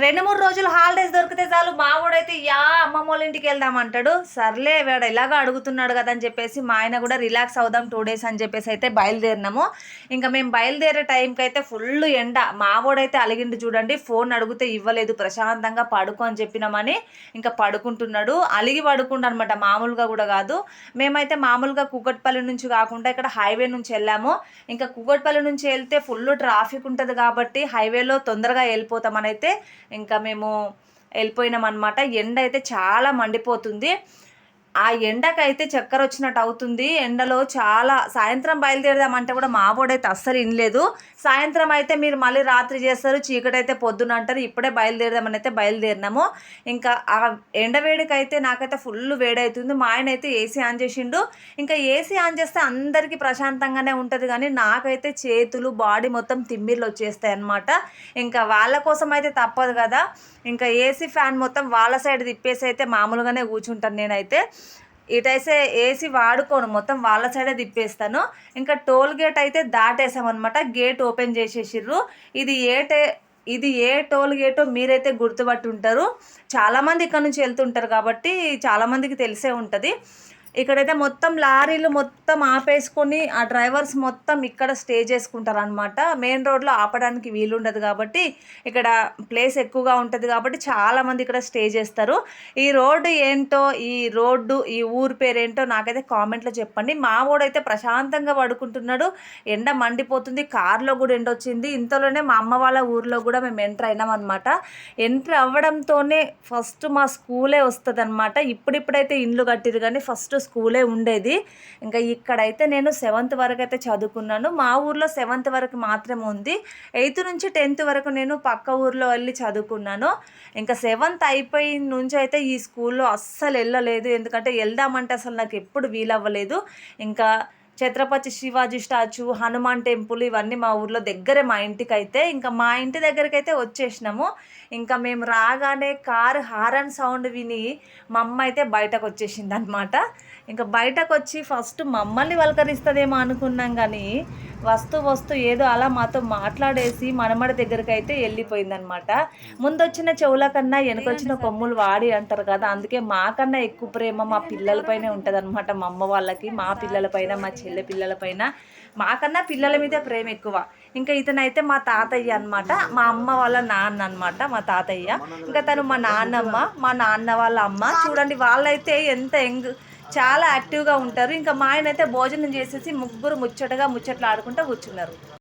రెండు మూడు రోజులు హాలిడేస్ దొరికితే చాలు మావాడైతే యా అమ్మమ్మ వాళ్ళ ఇంటికి వెళ్దాం అంటాడు. సర్లే వాడు ఇలాగ అడుగుతున్నాడు కదా అని చెప్పేసి మా ఆయన కూడా రిలాక్స్ అవుదాం టూ డేస్ అని చెప్పేసి అయితే బయలుదేరినాము. ఇంకా మేము బయలుదేరే టైంకి అయితే ఫుల్ ఎండ. మావోడైతే అలిగిండు చూడండి ఫోన్ అడిగితే ఇవ్వలేదు ప్రశాంతంగా పడుకో అని చెప్పినామని ఇంకా పడుకుంటున్నాడు. అలిగి పడుకుండు అనమాట మామూలుగా కూడా కాదు. మేమైతే మామూలుగా కుకట్పల్లి నుంచి కాకుండా ఇక్కడ హైవే నుంచి వెళ్ళాము. ఇంకా కుకట్పల్లి నుంచి వెళ్తే ఫుల్ ట్రాఫిక్ ఉంటుంది కాబట్టి హైవేలో తొందరగా వెళ్ళిపోతామని అయితే ఇంకా మేము వెళ్ళిపోయినాం అనమాట ఎండ అయితే చాలా మండిపోతుంది. ఆ ఎండకైతే చక్కెర వచ్చినట్టు అవుతుంది. ఎండలో చాలా సాయంత్రం బయలుదేరదామంటే కూడా మా బోడైతే అస్సలు వినలేదు సాయంత్రం అయితే మీరు మళ్ళీ రాత్రి చేస్తారు చీకటి అయితే పొద్దున అంటారు. ఇప్పుడే బయలుదేరదామని అయితే బయలుదేరినాము. ఇంకా ఆ ఎండ వేడికైతే నాకైతే ఫుల్ వేడవుతుంది మా ఆయన అయితే ఏసీ ఆన్ చేసిండు. ఇంకా ఏసీ ఆన్ చేస్తే అందరికీ ప్రశాంతంగానే ఉంటుంది కానీ నాకైతే చేతులు బాడీ మొత్తం తిమ్మిర్లు వచ్చేస్తాయి అనమాట ఇంకా వాళ్ళ కోసం అయితే తప్పదు కదా. ఇంకా ఏసీ ఫ్యాన్ మొత్తం వాళ్ళ సైడ్ తిప్పేసి అయితే మామూలుగానే కూర్చుంటాను నేనైతే. ఇటైతే ఏసీ వాడుకోను మొత్తం వాళ్ళ సైడే తిప్పేస్తాను. ఇంకా టోల్ గేట్ అయితే దాటేసామన్నమాట గేట్ ఓపెన్ చేసేసిర్రు. ఇది ఏ టే ఇది ఏ టోల్ గేటో మీరైతే గుర్తుపట్టి ఉంటారు చాలామంది ఇక్కడ నుంచి వెళ్తుంటారు కాబట్టి చాలామందికి తెలిసే ఉంటుంది. ఇక్కడైతే మొత్తం లారీలు మొత్తం ఆపేసుకొని ఆ డ్రైవర్స్ మొత్తం ఇక్కడ స్టే చేసుకుంటారు అనమాట మెయిన్ రోడ్లో ఆపడానికి వీలుండదు కాబట్టి ఇక్కడ ప్లేస్ ఎక్కువగా ఉంటుంది కాబట్టి చాలామంది ఇక్కడ స్టే చేస్తారు. ఈ రోడ్డు ఏంటో ఈ రోడ్డు ఈ ఊరు పేరేంటో నాకైతే కామెంట్లో చెప్పండి. మా వాడైతే ప్రశాంతంగా పడుకుంటున్నాడు. ఎండ మండిపోతుంది కార్లో కూడా ఎండ వచ్చింది. ఇంతలోనే మా అమ్మ వాళ్ళ ఊర్లో కూడా మేము ఎంటర్ అయినాం అనమాట ఎంటర్ అవ్వడంతోనే ఫస్ట్ మా స్కూలే వస్తుంది అనమాట ఇప్పుడిప్పుడైతే ఇండ్లు కట్టిరు కానీ ఫస్ట్ స్కూలే ఉండేది. ఇంకా ఇక్కడైతే నేను సెవెంత్ వరకు అయితే చదువుకున్నాను. మా ఊర్లో సెవెంత్ వరకు మాత్రమే ఉంది. ఎయిత్ నుంచి టెన్త్ వరకు నేను పక్క ఊర్లో వెళ్ళి చదువుకున్నాను. ఇంకా సెవెంత్ అయిపోయిన నుంచి అయితే ఈ స్కూల్లో అస్సలు వెళ్ళలేదు. ఎందుకంటే వెళ్దామంటే అసలు నాకు ఎప్పుడు వీలవ్వలేదు. ఇంకా ఛత్రపతి శివాజీ స్టాచ్యూ హనుమాన్ టెంపుల్ ఇవన్నీ మా ఊర్లో దగ్గరే మా ఇంటికి అయితే ఇంకా మా ఇంటి దగ్గరికి అయితే వచ్చేసినాము. ఇంకా మేము రాగానే కారు హారన్ సౌండ్ విని మా అమ్మ అయితే బయటకు వచ్చేసింది అనమాట ఇంకా బయటకు వచ్చి ఫస్ట్ మమ్మల్ని వలకరిస్తుందేమో అనుకున్నాం కానీ వస్తూ వస్తూ ఏదో అలా మాతో మాట్లాడేసి మనమడి దగ్గరికి అయితే వెళ్ళిపోయిందనమాట ముందొచ్చిన చెవుల కన్నా వెనకొచ్చిన కొమ్ములు వాడి అంటారు కదా అందుకే మాకన్నా ఎక్కువ ప్రేమ మా పిల్లలపైనే ఉంటుంది అనమాట మా అమ్మ వాళ్ళకి మా పిల్లలపైన మా చెల్లె పిల్లలపైన మాకన్నా పిల్లల మీద ప్రేమ ఎక్కువ. ఇంకా ఇతనైతే మా తాతయ్య అనమాట మా అమ్మ వాళ్ళ నాన్న అనమాట మా తాతయ్య. ఇంకా తను మా నాన్నమ్మ మా నాన్న వాళ్ళ అమ్మ. చూడండి వాళ్ళైతే ఎంత యంగ్ చాలా యాక్టివ్గా ఉంటారు. ఇంకా మా ఆయన అయితే భోజనం చేసేసి ముగ్గురు ముచ్చటగా ముచ్చట్లు ఆడుకుంటూ కూర్చున్నారు.